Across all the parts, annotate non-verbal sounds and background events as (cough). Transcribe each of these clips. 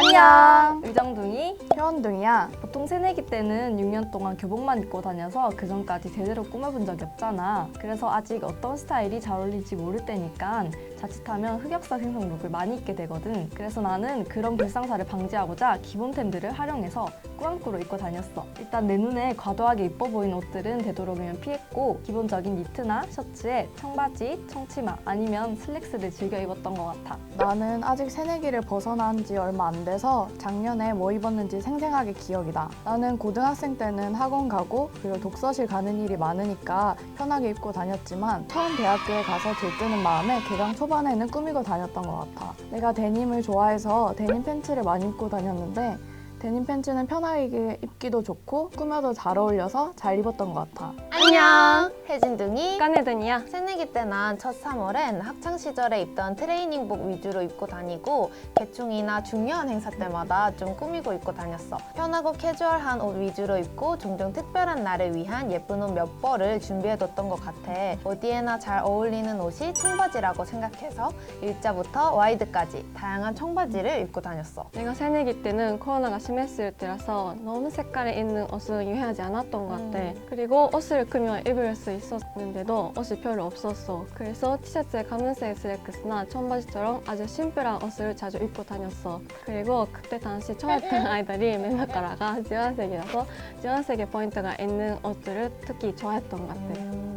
안녕. 의정둥이 효원둥이야. 보통 새내기 때는 6년 동안 교복만 입고 다녀서 그 전까지 제대로 꾸며본 적이 없잖아. 그래서 아직 어떤 스타일이 잘 어울릴지 모를 때니까 자칫하면 흑역사 생성 룩을 많이 입게 되거든. 그래서 나는 그런 불상사를 방지하고자 기본템들을 활용해서 꾸안꾸로 입고 다녔어. 일단 내 눈에 과도하게 이뻐 보이는 옷들은 되도록이면 피했고 기본적인 니트나 셔츠에 청바지, 청치마 아니면 슬랙스를 즐겨 입었던 것 같아. 나는 아직 새내기를 벗어난 지 얼마 안 돼서 작년에 뭐 입었는지 생생하게 기억이 나. 나는 고등학생 때는 학원 가고 그리고 독서실 가는 일이 많으니까 편하게 입고 다녔지만 처음 대학교에 가서 들뜨는 마음에 개강 초 반에는 꾸미고 다녔던 것 같아. 내가 데님을 좋아해서 데님 팬츠를 많이 입고 다녔는데 데님 팬츠는 편하게 입기도 좋고 꾸며도 잘 어울려서 잘 입었던 것 같아. 안녕. 혜진둥이. 까내든이야. 새내기 때난첫 3월엔 학창 시절에 입던 트레이닝복 위주로 입고 다니고 개충이나 중요한 행사 때마다 좀 꾸미고 입고 다녔어. 편하고 캐주얼한 옷 위주로 입고 종종 특별한 날을 위한 예쁜 옷 몇 벌을 준비해뒀던 것 같아. 어디에나 잘 어울리는 옷이 청바지라고 생각해서 일자부터 와이드까지 다양한 청바지를 입고 다녔어. 내가 새내기 때는 코로나가 심했을 때라서 너무 색깔이 있는 옷은 유행하지 않았던 것 같아. 음. 그리고 옷을 크면 입을 수 있었는데도 옷이 별로 없었어. 그래서 티셔츠에 검은색 슬랙스나 청바지처럼 아주 심플한 옷을 자주 입고 다녔어. 그리고 그때 당시 초했던 (laughs) 아이들이 맨날 가라가 지원색이라서 지원색의 포인트가 있는 옷들을 특히 좋아했던 것 같아. 음.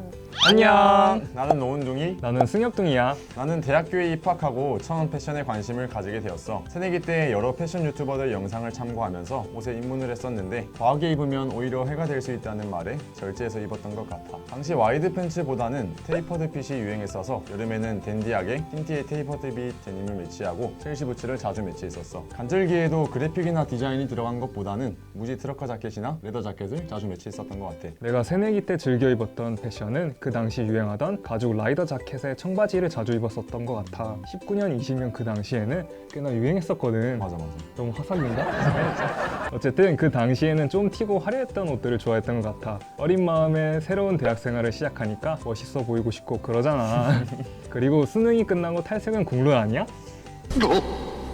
안녕. 나는 노은둥이. 나는 승엽둥이야. 나는 대학교에 입학하고 처음 패션에 관심을 가지게 되었어. 새내기 때 여러 패션 유튜버들 영상을 참고하면서 옷에 입문을 했었는데 과하게 입으면 오히려 해가 될 수 있다는 말에 절제해서 입었던 것 같아. 당시 와이드 팬츠보다는 테이퍼드 핏이 유행했어서 여름에는 댄디하게 틴티의 테이퍼드 핏 데님을 매치하고 첼시 부츠를 자주 매치했었어. 간절기에도 그래픽이나 디자인이 들어간 것보다는 무지 트러커 자켓이나 레더 자켓을 자주 매치했었던 것 같아. 내가 새내기 때 즐겨 입었던 패션은 그 당시 유행하던 가죽 라이더 자켓에 청바지를 자주 입었었던 것 같아. 19년, 20년 그 당시에는 꽤나 유행했었거든. 맞아 맞아. 너무 화삭인가? (laughs) 어쨌든 그 당시에는 좀 튀고 화려했던 옷들을 좋아했던 것 같아. 어린 마음에 새로운 대학 생활을 시작하니까 멋있어 보이고 싶고 그러잖아. (laughs) 그리고 수능이 끝나고 탈색은 국룰 아니야?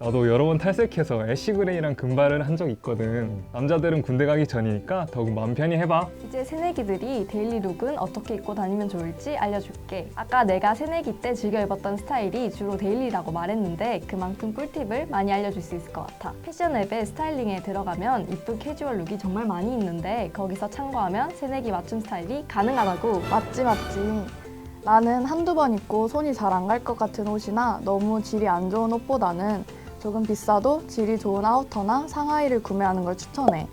나도 여러 번 탈색해서 애쉬그레이랑 금발을 한 적 있거든. 남자들은 군대 가기 전이니까 더욱 마음 편히 해봐. 이제 새내기들이 데일리 룩은 어떻게 입고 다니면 좋을지 알려줄게. 아까 내가 새내기 때 즐겨 입었던 스타일이 주로 데일리라고 말했는데 그만큼 꿀팁을 많이 알려줄 수 있을 것 같아. 패션 앱의 스타일링에 들어가면 이쁜 캐주얼 룩이 정말 많이 있는데 거기서 참고하면 새내기 맞춤 스타일이 가능하다고. 맞지 맞지. 나는 한두 번 입고 손이 잘 안 갈 것 같은 옷이나 너무 질이 안 좋은 옷보다는 조금 비싸도 질이 좋은 아우터나 상하이를 구매하는 걸 추천해.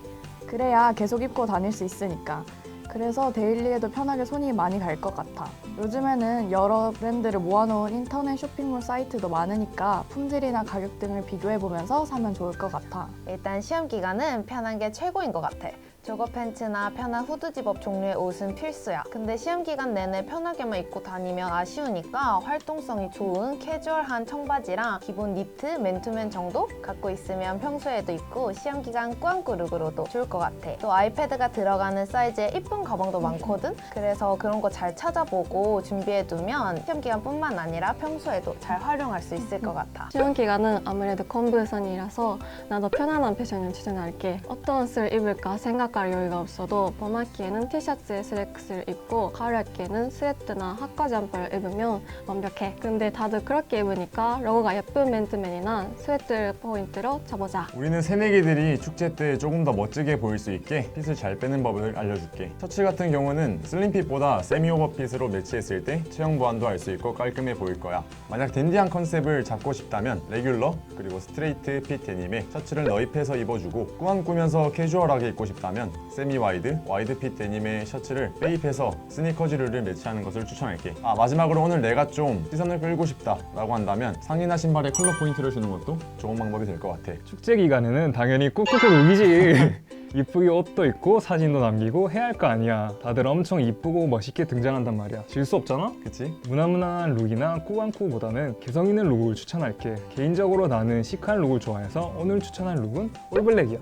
그래야 계속 입고 다닐 수 있으니까. 그래서 데일리에도 편하게 손이 많이 갈 것 같아. 요즘에는 여러 브랜드를 모아놓은 인터넷 쇼핑몰 사이트도 많으니까 품질이나 가격 등을 비교해보면서 사면 좋을 것 같아. 일단 시험 기간은 편한 게 최고인 것 같아. 조거 팬츠나 편한 후드 집업 종류의 옷은 필수야. 근데 시험 기간 내내 편하게만 입고 다니면 아쉬우니까 활동성이 좋은 캐주얼한 청바지랑 기본 니트, 맨투맨 정도 갖고 있으면 평소에도 입고 시험 기간 꾸안꾸 룩으로도 좋을 것 같아. 또 아이패드가 들어가는 사이즈의 이쁜 가방도 많거든? 그래서 그런 거 잘 찾아보고 준비해두면 시험 기간뿐만 아니라 평소에도 잘 활용할 수 있을 것 같아. 시험 기간은 아무래도 컨버선이라서 나도 편안한 패션을 추천할게. 어떤 옷을 입을까 생각 할 여유가 없어도 봄 학기에는 티셔츠에 슬랙스를 입고 가을 학기에는 스웨트나 학과 잠바를 입으면 완벽해. 근데 다들 그렇게 입으니까 로고가 예쁜 맨투맨이나 스웨트 포인트로 잡아자. 우리는 새내기들이 축제 때 조금 더 멋지게 보일 수 있게 핏을 잘 빼는 법을 알려줄게. 셔츠 같은 경우는 슬림핏보다 세미오버 핏으로 매치했을 때 체형 보완도 할수 있고 깔끔해 보일 거야. 만약 댄디한 컨셉을 잡고 싶다면 레귤러 그리고 스트레이트 핏 데님에 셔츠를 너입해서 입어주고 꾸안꾸면서 캐주얼하게 입고 싶다면 세미 와이드, 와이드 핏 데님의 셔츠를 빼입해서 스니커즈류를 매치하는 것을 추천할게. 아 마지막으로 오늘 내가 좀 시선을 끌고 싶다 라고 한다면 상의나 신발에 컬러 포인트를 주는 것도 좋은 방법이 될 것 같아. 축제 기간에는 당연히 꾹꾹꾹 룩이지. (laughs) 이쁘게 옷도 입고 사진도 남기고 해야 할 거 아니야. 다들 엄청 이쁘고 멋있게 등장한단 말이야. 질 수 없잖아? 그치? 무난무난한 룩이나 꾸안꾸보다는 개성 있는 룩을 추천할게. 개인적으로 나는 시크한 룩을 좋아해서 오늘 추천할 룩은 올블랙이야.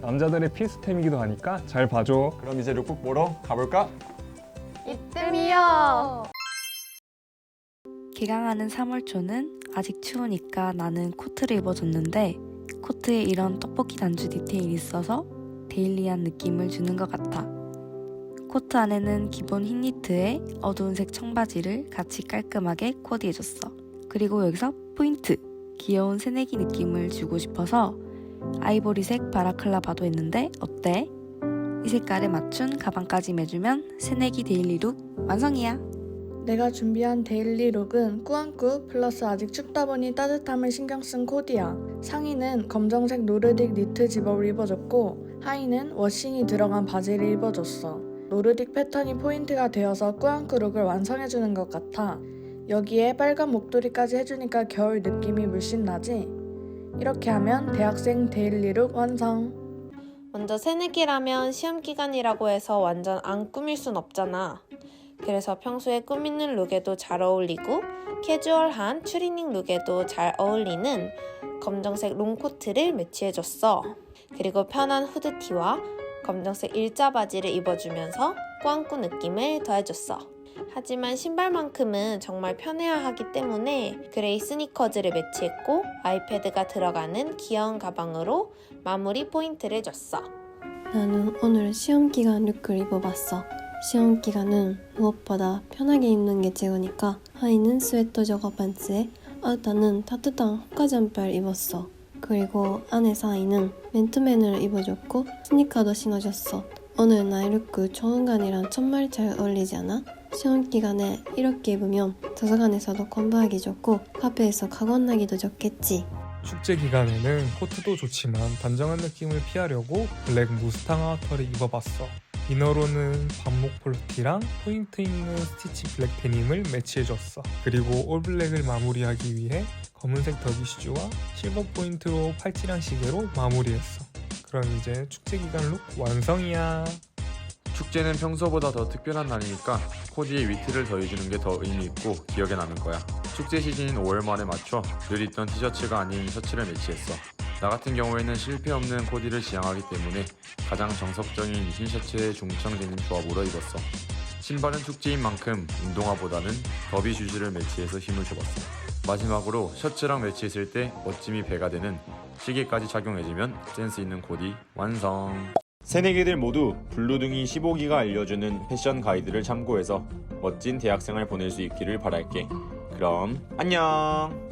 남자들의 필수템이기도 하니까 잘 봐줘. 그럼 이제 룩북 보러 가볼까? 이뜸이요! 개강하는 3월 초는 아직 추우니까 나는 코트를 입어줬는데 코트에 이런 떡볶이 단주 디테일이 있어서 데일리한 느낌을 주는 것 같아. 코트 안에는 기본 흰 니트에 어두운 색 청바지를 같이 깔끔하게 코디해줬어. 그리고 여기서 포인트! 귀여운 새내기 느낌을 주고 싶어서 아이보리색 바라클라바도 했는데 어때? 이 색깔에 맞춘 가방까지 매주면 새내기 데일리 룩 완성이야. 내가 준비한 데일리 룩은 꾸안꾸 플러스 아직 춥다 보니 따뜻함을 신경 쓴 코디야. 상의는 검정색 노르딕 니트 집업을 입어줬고 하의는 워싱이 들어간 바지를 입어줬어. 노르딕 패턴이 포인트가 되어서 꾸안꾸 룩을 완성해주는 것 같아. 여기에 빨간 목도리까지 해주니까 겨울 느낌이 물씬 나지? 이렇게 하면 대학생 데일리 룩 완성! 먼저 새내기라면 시험 기간이라고 해서 완전 안 꾸밀 순 없잖아. 그래서 평소에 꾸미는 룩에도 잘 어울리고 캐주얼한 추리닝 룩에도 잘 어울리는 검정색 롱코트를 매치해줬어. 그리고 편한 후드티와 검정색 일자 바지를 입어주면서 꾸안꾸 느낌을 더해줬어. 하지만 신발만큼은 정말 편해야 하기 때문에 그레이 스니커즈를 매치했고 아이패드가 들어가는 귀여운 가방으로 마무리 포인트를 줬어. 나는 오늘 시험 기간 룩을 입어봤어. 시험 기간은 무엇보다 편하게 입는 게 최고니까 하의는 스웨터 저거 반스에 아우타는 따뜻한 호카 잠바를 입었어. 그리고 안에 상의는 맨투맨을 입어줬고 스니커도 신어줬어. 오늘 나의 룩 초원간이랑 정말 잘 어울리지 않아? 시험 기간에 이렇게 입으면 도서관에서도 공부하기 좋고 카페에서 가건하기도 좋겠지. 축제 기간에는 코트도 좋지만 단정한 느낌을 피하려고 블랙 무스탕 아우터를 입어봤어. 이너로는 반목 폴로티랑 포인트 있는 스티치 블랙 데님을 매치해줬어. 그리고 올블랙을 마무리하기 위해 검은색 더비 슈즈와 실버 포인트로 팔찌랑 시계로 마무리했어. 그럼 이제 축제 기간 룩 완성이야. 축제는 평소보다 더 특별한 날이니까 코디에 위트를 더해주는 게 더 의미 있고 기억에 남을 거야. 축제 시즌인 5월 말에 맞춰 늘 입던 티셔츠가 아닌 셔츠를 매치했어. 나 같은 경우에는 실패 없는 코디를 지향하기 때문에 가장 정석적인 흰 셔츠에 데님 조합으로 입었어. 신발은 축제인 만큼 운동화보다는 더비 슈즈를 매치해서 힘을 줘봤어. 마지막으로 셔츠랑 매치했을 때 멋짐이 배가 되는 시계까지 착용해주면 센스 있는 코디 완성. 새내기들 모두 블루둥이 15기가 알려주는 패션 가이드를 참고해서 멋진 대학생활 보낼 수 있기를 바랄게. 그럼 안녕.